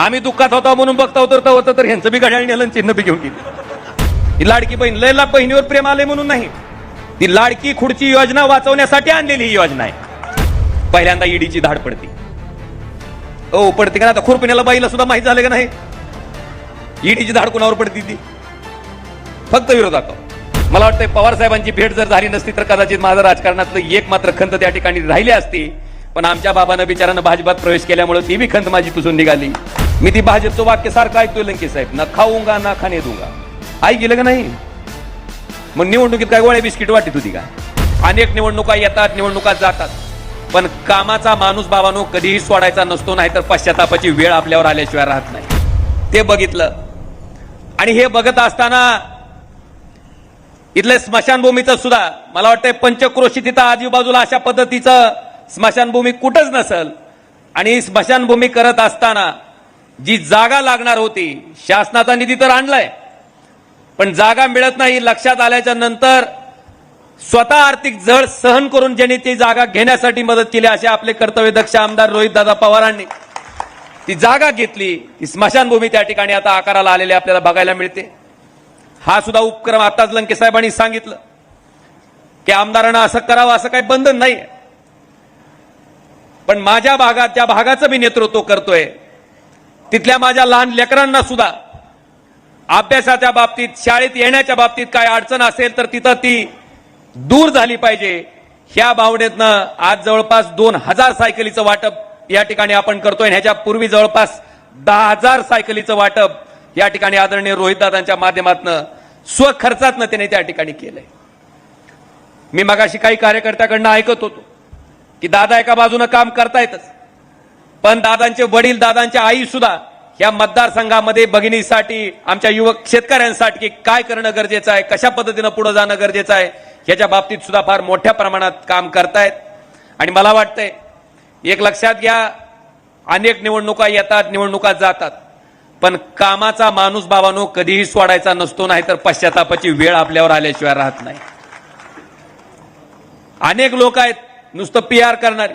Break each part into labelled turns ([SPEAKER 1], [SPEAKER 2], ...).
[SPEAKER 1] आम्ही दुःखात होता म्हणून बघता होतो तर होतं तर ह्यांचं बी घड्याळ नेलं चिन्ह बी घेऊन गेली. ही लाडकी बहीण लयला बहिणीवर प्रेम आले म्हणून नाही. ती लाडकी खुडची योजना वाचवण्यासाठी आणलेली ही योजना आहे. पहिल्यांदा ईडीची धाड पडती. ओ पडते का आता खुरपिण्याला बाईला सुद्धा माहीत झालं का नाही? ईडीची धाड कुणावर पडती ती? फक्त विरोधात मला वाटतंय पवार साहेबांची भेट जर झाली नसती तर कदाचित माझं राजकारणातलं एक मात्र खंत त्या ठिकाणी राहिली असती. पण आमच्या बाबानं बिचारानं भाजपात प्रवेश केल्यामुळे ती बी खंत माझी पुसून निघाली. मी ती भाजपचं वाक्य सारखं ऐकतोय लंके साहेब. ना खाऊंगा ना खाणे दूंगा. आई गेलं का नाही? मग निवडणुकीत काय गोळ्या बिस्किट वाटत होती का? अनेक निवडणुका येतात निवडणुका जातात. पण कामाचा माणूस बाबानो कधीही सोडायचा नसतो नाही तर पश्चातापाची वेळ आपल्यावर आल्याशिवाय राहत नाही. ते बघितलं. आणि हे बघत असताना इथल्या स्मशानभूमीचं सुद्धा मला वाटतंय पंचक्रोशी तिथं आजूबाजूला अशा पद्धतीचं स्मशानभूमी कुठंच नसल. आणि स्मशानभूमी करत असताना जी जागा लागणार होती शासनाचा निधी तर आणलाय पण जागा मिळत नाही लक्षात आल्याच्यानंतर स्वतः आर्थिक जळ सहन करून ज्यांनी ती जागा घेण्यासाठी मदत केली असे आपले कर्तव्यदक्ष आमदार रोहित दादा पवारांनी. ती जागा घेतली ती स्मशानभूमी त्या ठिकाणी आता आकाराला आलेली आपल्याला बघायला मिळते. हा सुद्धा उपक्रम आताच लंके साहेबांनी सांगितलं की आमदारांना असं करावं असं काही बंधन नाही पण माझ्या भागात ज्या भागाचं मी नेतृत्व करतोय तिथल्या माझ्या लहान लेकरांना सुद्धा अभ्यासाच्या बाबतीत शाळेत येण्याच्या बाबतीत काय अडचण असेल तर तिथं ती दूर झाली पाहिजे. ह्या भावनेतनं आज जवळपास दोन हजार सायकलीचं वाटप या ठिकाणी आपण करतोय आणि ह्याच्या पूर्वी जवळपास दहा हजार सायकलीचं वाटप या ठिकाणी आदरणीय रोहितदादांच्या माध्यमातून स्वखर्चातनं त्याने त्या ठिकाणी केलंय. मी मगाशी काही कार्यकर्त्याकडनं ऐकत होतो की दादा एका बाजूनं काम करतायतच. पण दादांचे वडील दादांच्या आई सुद्धा या मतदारसंघामध्ये भगिनीसाठी आमच्या युवक शेतकऱ्यांसाठी काय करणं गरजेचं आहे कशा पद्धतीनं पुढे जाणं गरजेचं आहे याच्या बाबतीत सुद्धा फार मोठ्या प्रमाणात काम करतायत. आणि मला वाटतंय एक लक्षात घ्या अनेक निवडणुका येतात निवडणुका जातात. पण कामाचा माणूस बाबानो कधीही सोडायचा नसतो नाही तर पश्चातापाची वेळ आपल्यावर आल्याशिवाय राहत नाही. अनेक लोक आहेत नुसतं पी आर करणारी.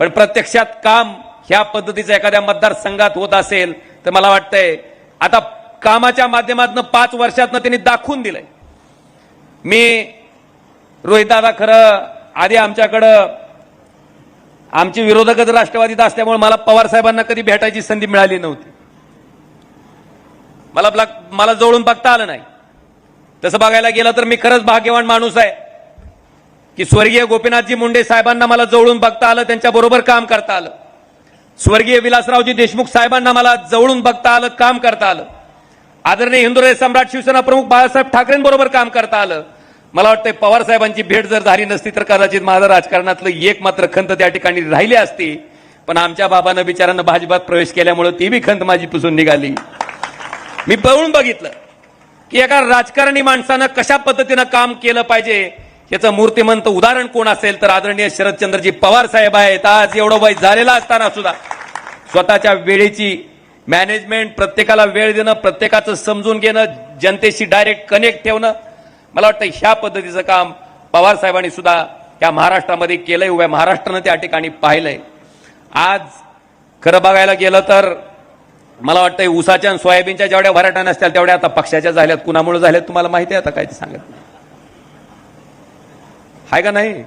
[SPEAKER 1] पण प्रत्यक्षात काम ह्या पद्धतीचं एखाद्या मतदारसंघात होत असेल तर मला वाटतंय आता कामाच्या माध्यमातून पाच वर्षातनं त्यांनी दाखवून दिलंय. मी रोहितदादा खरं आधी आमच्याकडं आमची विरोधकच राष्ट्रवादीत असल्यामुळे मला पवार साहेबांना कधी भेटायची संधी मिळाली नव्हती. मला मला जवळून बघता आलं नाही. तसं बघायला गेलं तर मी खरंच भाग्यवान माणूस आहे. की स्वर्गीय गोपीनाथजी मुंडे साहेबांना मला जवळून बघता आलं त्यांच्या बरोबर काम करता आलं. स्वर्गीय विलासरावजी देशमुख साहेबांना मला जवळून बघता आलं काम करता आलं. आदरणीय हिंदुराय सम्राट शिवसेना प्रमुख बाळासाहेब ठाकरेंबरोबर काम करता आलं. मला वाटतंय पवार साहेबांची भेट जर झाली नसती तर कदाचित माझं राजकारणातलं एक मात्र खंत त्या ठिकाणी राहिली असती. पण आमच्या बाबानं बिचारानं भाजपात प्रवेश केल्यामुळे ती बी खंत माझी पुसून निघाली. मी बघून बघितलं की एका राजकारणी माणसानं कशा पद्धतीनं काम केलं पाहिजे याचं मूर्तिमंत उदाहरण कोण असेल तर आदरणीय शरदचंद्रजी पवार साहेब आहेत. आज एवढं वय झालेलं असताना सुद्धा स्वतःच्या वेळेची मॅनेजमेंट प्रत्येकाला वेळ देणं प्रत्येकाचं समजून घेणं जनतेशी डायरेक्ट कनेक्ट ठेवणं मला वाटतं ह्या पद्धतीचं काम पवार साहेबांनी सुद्धा या महाराष्ट्रामध्ये केलंय. उभ्या महाराष्ट्रानं त्या ठिकाणी पाहिलंय. आज खरं बघायला गेलं तर मला वाटतं उसाच्या आणि सोयाबीनच्या जेवढ्या भराटा नसत्या तेवढ्या आता पक्षाच्या झाल्यात कुणामुळे झाल्यात तुम्हाला माहिती आहे आता काय सांगत नाही. आहे का नाही?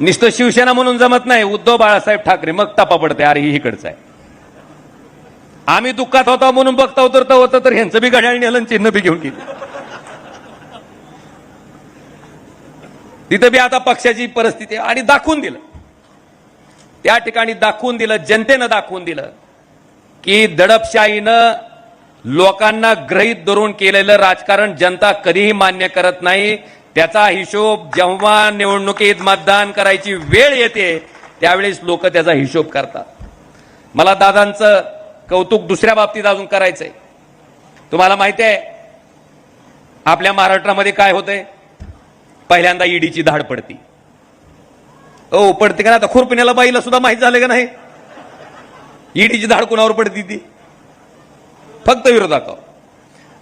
[SPEAKER 1] नुसतं शिवसेना म्हणून जमत नाही. उद्धव बाळासाहेब ठाकरे मग तपा पडते. अरे ही इकडचं आहे. आम्ही दुःखात होतो म्हणून बघता उतरता होतं तर ह्यांचं बी घड्याळ नेलं चिन्ह बी घेऊन गेली. तिथं बी आता पक्षाची परिस्थिती आणि दाखवून दिलं. त्या ठिकाणी दाखवून दिलं जनतेनं दाखवून दिलं की दडपशाहीनं लोकांना ग्रहित धरून केलेलं राजकारण जनता कधीही मान्य करत नाही. त्याचा हिशोब जेव्हा निवडणुकीत मतदान करायची वेळ येते त्यावेळेस लोक त्याचा हिशोब करतात. मला दादांचं कौतुक दुसऱ्या बाबतीत अजून करायचंय. तुम्हाला माहिती आहे आपल्या महाराष्ट्रामध्ये काय होतंय? पहिल्यांदा ईडीची धाड पडती. ओ पडते का? ना आता खुरपिण्याला बाईला सुद्धा माहीत झालं का नाही? ईडीची धाड कुणावर पडती ती? फक्त विरोधक.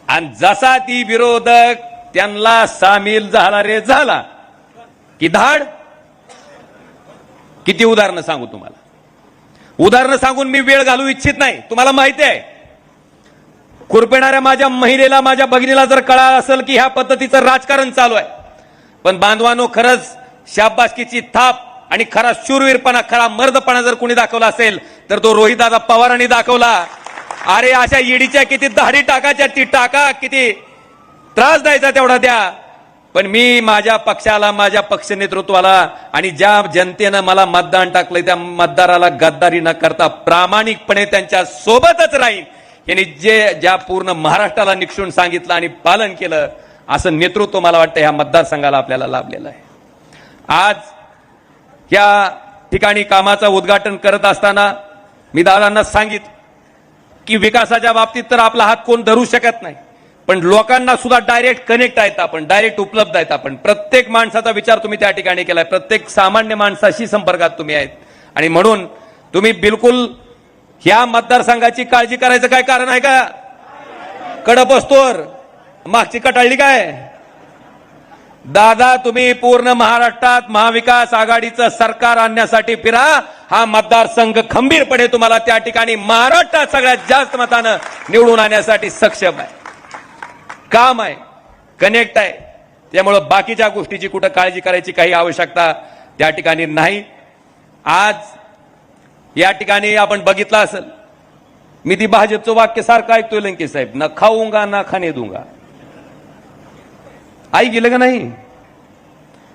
[SPEAKER 1] आणि जसा ती विरोधक त्यांना सामील झाला रे झाला की धाड? किती उदाहरणं सांगू तुम्हाला? उदाहरणं सांगून मी वेळ घालू इच्छित नाही. तुम्हाला माहिती आहे खुरपेणाऱ्या माझ्या महिलेला माझ्या भगिनीला जर कळा असेल की ह्या पद्धतीचं राजकारण चालू आहे पण बांधवानो खरंच शाबासकीची थाप आणि खरा शूरवीरपणा खरा मर्दपणा जर कोणी दाखवला असेल तर तो रोहितदादा पवारांनी दाखवला. अरे अशा ईडीच्या किती दाढी टाकाच्या ती टाका किती त्रास द्यायचा तेवढा द्या. पण मी माझ्या पक्षाला माझ्या पक्ष नेतृत्वाला आणि ज्या जनतेनं मला मतदान टाकलंय त्या मतदाराला गद्दारी न करता प्रामाणिकपणे त्यांच्या सोबतच राहील यांनी जे ज्या पूर्ण महाराष्ट्राला निक्षून सांगितलं आणि पालन केलं असं नेतृत्व मला वाटतं ह्या मतदारसंघाला आपल्याला लाभलेलं आहे. आज या ठिकाणी कामाचं उद्घाटन करत असताना मी दादांना सांगितलं की विकासाच्या बाबतीत तर आपला हात कोण धरू शकत नाही. पण लोकांना सुद्धा डायरेक्ट कनेक्ट आहेत आपण डायरेक्ट उपलब्ध आहेत आपण. प्रत्येक माणसाचा विचार तुम्ही त्या ठिकाणी केलाय. प्रत्येक सामान्य माणसाशी संपर्कात तुम्ही आहेत. आणि म्हणून तुम्ही बिलकुल ह्या मतदारसंघाची काळजी करायचं काय कारण आहे का? कडप असतोर मागची कटाळली काय? दादा तुम्ही पूर्ण महाराष्ट्रात महाविकास आघाडीचं सरकार आणण्यासाठी फिरा. हा मतदारसंघ खंबीरपणे तुम्हाला त्या ठिकाणी महाराष्ट्रात सगळ्यात जास्त मतानं निवडून आणण्यासाठी सक्षम आहे. काम आहे कनेक्ट आहे. त्यामुळं बाकीच्या गोष्टीची कुठं काळजी करायची काही आवश्यकता त्या ठिकाणी नाही. आज या ठिकाणी आपण बघितलं असेल मी ती भाजपचं वाक्य सारखं ऐकतोय लंके साहेब न खाऊंगा ना खाणे दूंगा. आई गेलं का नाही?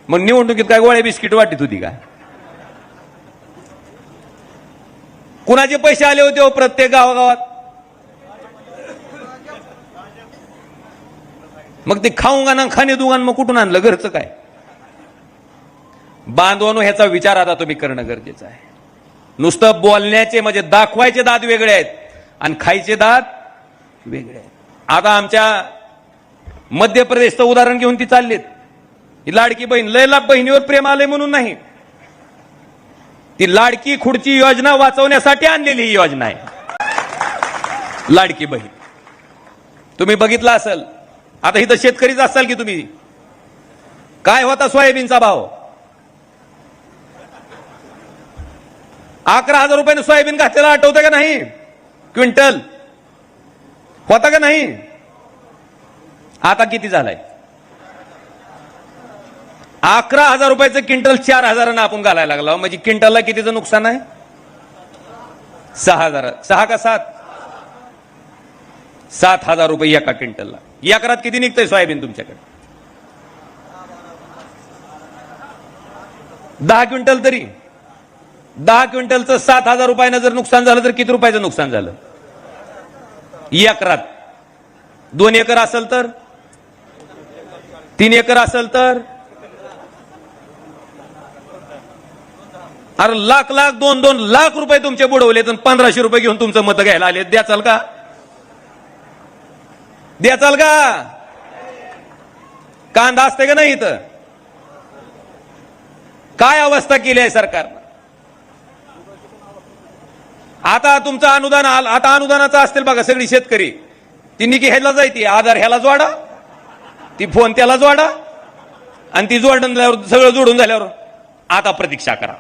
[SPEAKER 1] मग निवडणुकीत काय गोळ्या बिस्किट वाटत होती का? कुणाचे पैसे आले होते हो प्रत्येक गावागावात? मग ते खाऊंगा ना खाणे दूंगा मग कुठून आणलं? घरचं काय? बांधवानो ह्याचा विचार आता तुम्ही करणं गरजेचं आहे. नुसतं बोलण्याचे म्हणजे दाखवायचे दात वेगळे आहेत आणि खायचे दात वेगळे आहेत. आता आमच्या मध्य प्रदेशचं उदाहरण घेऊन ती चाललीत. ही लाडकी बहीण लयला बहिणीवर प्रेम आलंय म्हणून नाही. ती लाडकी खुडची योजना वाचवण्यासाठी आणलेली ही योजना आहे. लाडकी बहीण. तुम्ही बघितलं असेल आता इथं शेतकरीच असाल की तुम्ही? काय होता सोयाबीनचा भाव? अकरा हजार रुपयाने सोयाबीन घातलेला आठवतं का नाही? क्विंटल. होता का नाही? आता किती झालाय? अकरा हजार रुपयाचं क्विंटल चार हजारानं आपण घालायला लागलो. म्हणजे क्विंटलला कितीचं नुकसान आहे? सहा हजार. सहा का सात? सात हजार रुपये एका क्विंटलला. एकरात किती निघतंय सोयाबीन तुमच्याकडे? दहा क्विंटल तरी. दहा क्विंटलचं सात हजार रुपयानं जर नुकसान झालं तर किती रुपयाचं नुकसान झालं? एकरात. दोन एकर असेल तर? तीन एकर असेल तर? अरे लाख लाख दोन दोन लाख रुपये तुमचे बुडवले तर पंधराशे रुपये घेऊन तुमचं मत घ्यायला आले द्याचाल का? द्याचाल का? कांदा असते का नाही इथं? काय अवस्था केली आहे सरकारनं? आता तुमचं अनुदान आल आता अनुदानाचं असतील बघा सगळी शेतकरी. ती निकी ह्याला जायती आधार ह्याला जोडा. ती फोन त्याला जोडा. आणि ती जोडून झाल्यावर सगळं जोडून झाल्यावर आता प्रतीक्षा करा.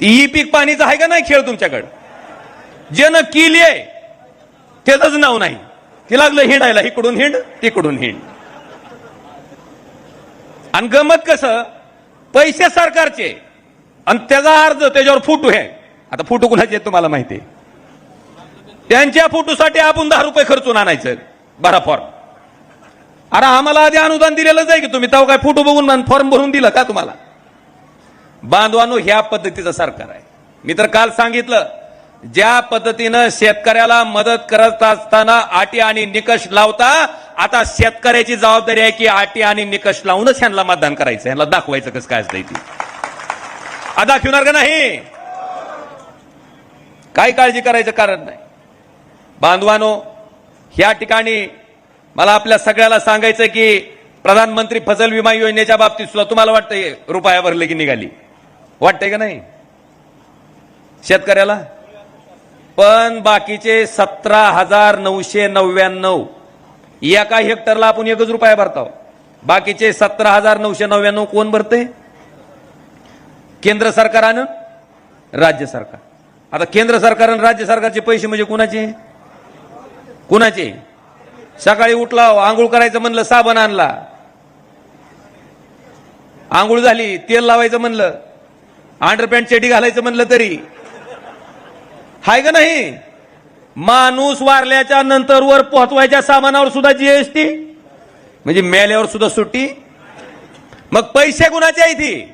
[SPEAKER 1] ती ई पीक पाणीचं आहे का नाही खेळ तुमच्याकडं? ज्यानं किली आहे त्याच नाव नाही. ते लागलं हिंडायला इकडून हिंड तिकडून हिंड. आणि गमत कसं पैसे सरकारचे आणि त्याचा अर्ज त्याच्यावर फुटू आहे. आता फोटो कुणाचे आहेत तुम्हाला माहिती आहे? त्यांच्या फुटूसाठी आपण दहा रुपये खर्चून आणायचं. भरा फॉर्म अरे आम्हाला आधी अनुदान दिलेलंच आहे की तुम्ही? तेव्हा काय फोटो बघून फॉर्म भरून दिलं का तुम्हाला? बांधवानो ह्या पद्धतीचं सरकार आहे. मी तर काल सांगितलं ज्या पद्धतीनं शेतकऱ्याला मदत करत असताना अटी आणि निकष लावता आता शेतकऱ्याची जबाबदारी आहे की अटी आणि निकष लावूनच ह्यांना मतदान करायचं ह्यांना दाखवायचं कसं काय असतं ती. आ दाखवणार का नाही? काय काळजी करायचं कारण नाही. बांधवानो ह्या ठिकाणी मला आपल्या सगळ्याला सांगायचं की प्रधानमंत्री फसल विमा योजनेच्या बाबतीत सुद्धा तुम्हाला वाटतंय रुपया भरले की निघाली. वाटतंय का नाही? शेतकऱ्याला? पण बाकीचे सतरा हजार नऊशे नव्याण्णव एका हेक्टरला आपण एकच रुपया भरतो बाकीचे सतरा हजार नऊशे नव्याण्णव कोण भरते केंद्र सरकारानं? राज्य सरकार. आता केंद्र सरकार आणि राज्य सरकारचे पैसे म्हणजे कुणाचे? कुणाचे? सकाळी उठला आंघोळ करायचं म्हणलं साबण आणला. आंघोळ झाली तेल लावायचं म्हणलं. अंडरपॅन्ट चेटी घालायचं म्हणलं तरी. हाय का नाही? माणूस वारल्याच्या नंतर वर पोहोचवायच्या सामानावर सुद्धा जीएसटी म्हणजे मेल्यावर सुद्धा सुट्टी? मग पैसे कुणाचे आहे ती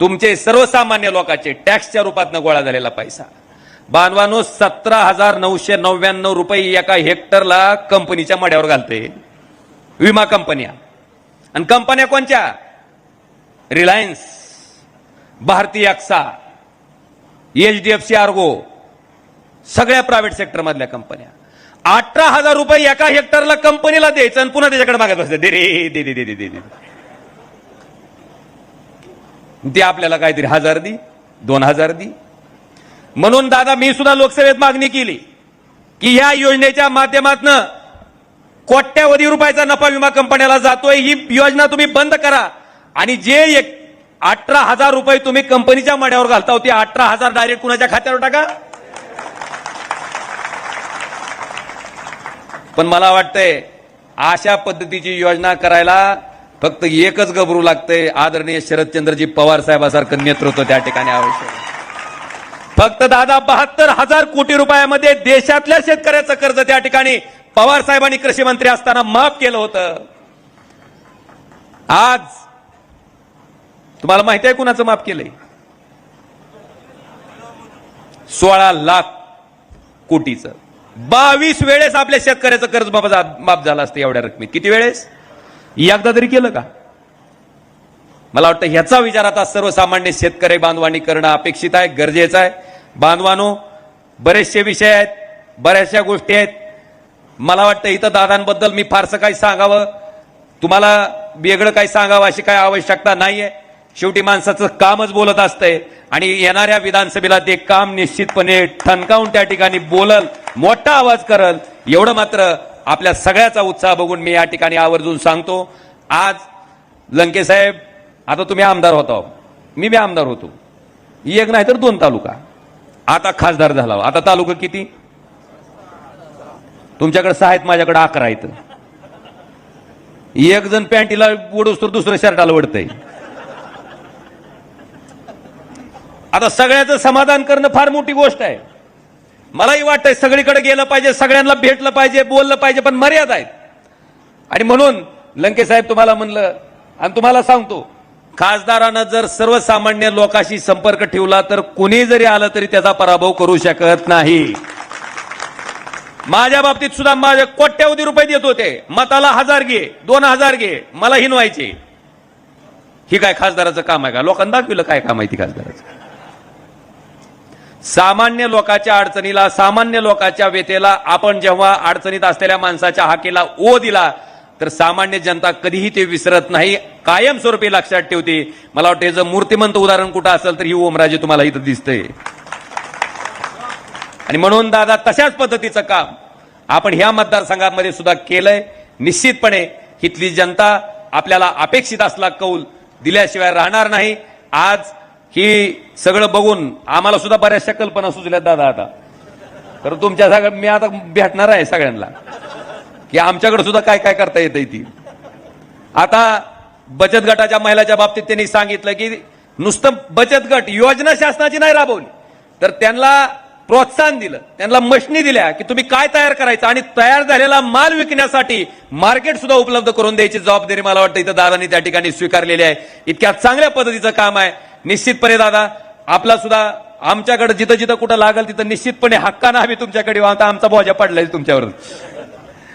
[SPEAKER 1] तुमचे सर्वसामान्य लोकांचे टॅक्सच्या रूपात गोळा झालेला पैसा. बांधवानो सतरा हजार नऊशे नव्याण्णव रुपये एका हेक्टरला कंपनीच्या मड्यावर घालते. विमा कंपन्या. आणि कंपन्या कोणत्या? Reliance Bharti AXA H D F C ergo सगळ्या प्रायव्हेट सेक्टर मधल्या कंपन्या. अठरा हजार रुपये एका हेक्टरला कंपनीला द्यायचं आणि पुन्हा त्याच्याकडे मागत बसते दे रे दे दे दे दे दे दे. ते आपल्याला काहीतरी हजार दी दोन हजार दी म्हणून दादा मी सुद्धा लोकसभेत मागणी केली की या योजनेच्या माध्यमातून कोट्यावधी रुपयाचा नफा विमा कंपन्याला जातोय. ही योजना तुम्ही बंद करा. आणि जे एक अठरा हजार रुपये तुम्ही कंपनीच्या मड्यावर घालता हो, ते अठरा हजार डायरेक्ट कुणाच्या खात्यावर टाका? पण मला वाटतंय अशा पद्धतीची योजना करायला फक्त एकच गबरू लागतंय आदरणीय शरदचंद्रजी पवार साहेबासारखं नेतृत्व त्या ठिकाणी आवश्यक आहे. फक्त दादा बहात्तर हजार कोटी रुपयामध्ये देशातल्या शेतकऱ्याचं कर्ज त्या ठिकाणी पवार साहेबांनी कृषी मंत्री असताना माफ केलं होतं. आज तुम्हाला माहिती आहे कुणाचं माफ केलंय? सोळा लाख कोटीचं. बावीस वेळेस आपल्या शेतकऱ्याचं कर्ज माफ माफ झालं असतं एवढ्या रकमेत. किती वेळेस? एकदा तरी केलं का? मला वाटतं ह्याचा विचार आता सर्वसामान्य शेतकरी बांधवांनी करणं अपेक्षित आहे गरजेचं आहे. बांधवानो बरेचसे विषय आहेत बऱ्याचशा गोष्टी आहेत. मला वाटतं इथं दादांबद्दल मी फारसं काही सांगावं. तुम्हाला वेगळं काही सांगावं अशी काही आवश्यकता नाही आहे शेवटी माणसाचं कामच बोलत असतंय. आणि येणाऱ्या विधानसभेला ते काम निश्चितपणे ठणकावून त्या ठिकाणी बोलल मोठा आवाज करल एवढं मात्र आपल्या सगळ्याचा उत्साह बघून मी या ठिकाणी आवर्जून सांगतो. आज लंकेसाहेब आता तुम्ही आमदार होता. मी बी आमदार होतो. एक नाही तर दोन तालुका. आता खासदार झाला. आता तालुका किती? तुमच्याकडे सहा आहेत माझ्याकडे अकरा आहेत. एक जण पॅन्टीला ओढूस तर दुसरं शर्टाला ओढतंय. आता सगळ्याचं समाधान करणं फार मोठी गोष्ट आहे. मलाही वाटतंय सगळीकडे गेलं पाहिजे सगळ्यांना भेटलं पाहिजे बोललं पाहिजे पण मर्यादा आहेत. आणि म्हणून लंके साहेब तुम्हाला म्हणलं आणि तुम्हाला सांगतो खासदारानं जर सर्वसामान्य लोकांशी संपर्क ठेवला तर कुणी जरी आलं तरी त्याचा पराभव करू शकत नाही. माझ्या बाबतीत सुद्धा माझे कोट्यावधी रुपये देत होते. मताला हजार घे दोन हजार घे मला हिनवायचे. ही काय खासदाराचं काम आहे का? लोकांना दाखविलं काय काम आहे ती खासदाराचं? सामान्य लोकांच्या अडचणीला सामान्य लोकांच्या व्यथेला आपण जेव्हा अडचणीत असलेल्या माणसाच्या हाकेला ओ दिला तर सामान्य जनता कधीही ते विसरत नाही. कायमस्वरूपी लक्षात ठेवते. मला वाटतं याचं मूर्तिमंत उदाहरण कुठं असेल तर ही ओमराजे तुम्हाला इथं दिसतंय. आणि म्हणून दादा तशाच पद्धतीचं काम आपण ह्या मतदारसंघामध्ये सुद्धा केलंय. निश्चितपणे इथली जनता आपल्याला अपेक्षित असला कौल दिल्याशिवाय राहणार नाही. आज ही सगळं बघून आम्हाला सुद्धा बऱ्याचशा कल्पना सुचल्यात दादा आता. तर तुमच्या सगळं मी आता भेटणार आहे सगळ्यांना. की आमच्याकडे सुद्धा काय काय करता येते ती. आता बचत गटाच्या महिलाच्या बाबतीत त्यांनी सांगितलं की नुसतं बचत गट योजना शासनाची नाही राबवली. तर त्यांना प्रोत्साहन दिलं. त्यांना मशनी दिल्या की तुम्ही काय तयार करायचं? आणि तयार झालेला माल विकण्यासाठी मार्केट सुद्धा उपलब्ध करून द्यायची जबाबदारी मला वाटतं इथं दादांनी त्या ठिकाणी स्वीकारलेली आहे. इतक्या चांगल्या पद्धतीचं काम आहे. निश्चितपणे दादा आपला सुद्धा आमच्याकडे जिथं जिथं कुठं लागल तिथं निश्चितपणे हक्कानं आम्ही तुमच्याकडे वाहता आता आमचा बोजा पडलाय तुमच्यावर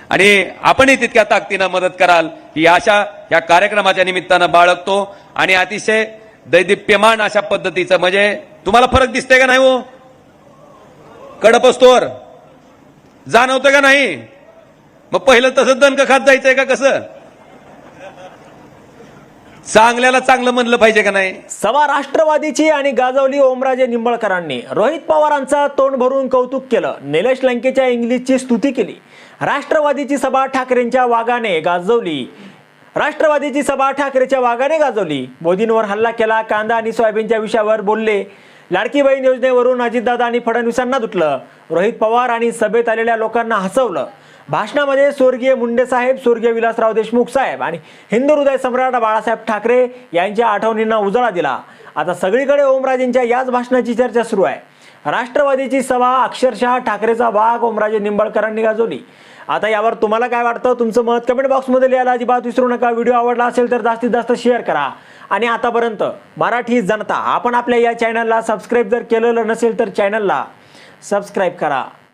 [SPEAKER 1] आणि आपणही तितक्या ताकदीनं मदत कराल ही आशा या कार्यक्रमाच्या निमित्तानं बाळगतो. आणि अतिशय दैदिप्यमान अशा पद्धतीचं म्हणजे तुम्हाला फरक दिसतंय का नाही हो? कडप असतोवर जाणवतं का नाही? मग पहिलं तसंच दणकं खात जायचंय का कसं? चांगल्याला चांगलं म्हणलं पाहिजे का नाही?
[SPEAKER 2] सभा राष्ट्रवादीची आणि गाजवली ओमराजे निंबळकरांनी. रोहित पवारांचा तोंड भरून कौतुक केलं. निलेश लंकेच्या इंग्लिशची स्तुती केली. राष्ट्रवादीची सभा ठाकरेंच्या वागाने गाजवली. राष्ट्रवादीची सभा ठाकरेच्या वागाने गाजवली. मोदींवर हल्ला केला कांदा आणि सोयाबीनच्या विषयावर बोलले. लाडकी बहीण योजनेवरून अजितदादा आणि फडणवीसांना दुटलं. रोहित पवार आणि सभेत आलेल्या लोकांना हसवलं. भाषणामध्ये स्वर्गीय मुंडे साहेब स्वर्गीय विलासराव देशमुख साहेब आणि हिंदू हृदय सम्राट बाळासाहेब ठाकरे यांच्या आठवणींना उजाळा दिला. आता सगळीकडे ओमराजेंच्या याच भाषणाची चर्चा सुरू आहे. राष्ट्रवादीची सभा अक्षरशः ठाकरेचा भाग ओमराजे निंबाळकरांनी गाजवली. आता यावर तुम्हाला काय वाटतं? तुमचं मत कमेंट बॉक्समध्ये लिहायला अजिबात विसरू नका. व्हिडिओ आवडला असेल तर जास्तीत जास्त शेअर करा. आणि आतापर्यंत मराठी जनता आपण आपल्या या चॅनलला सबस्क्राईब जर केलेलं नसेल तर चॅनलला सबस्क्राईब करा.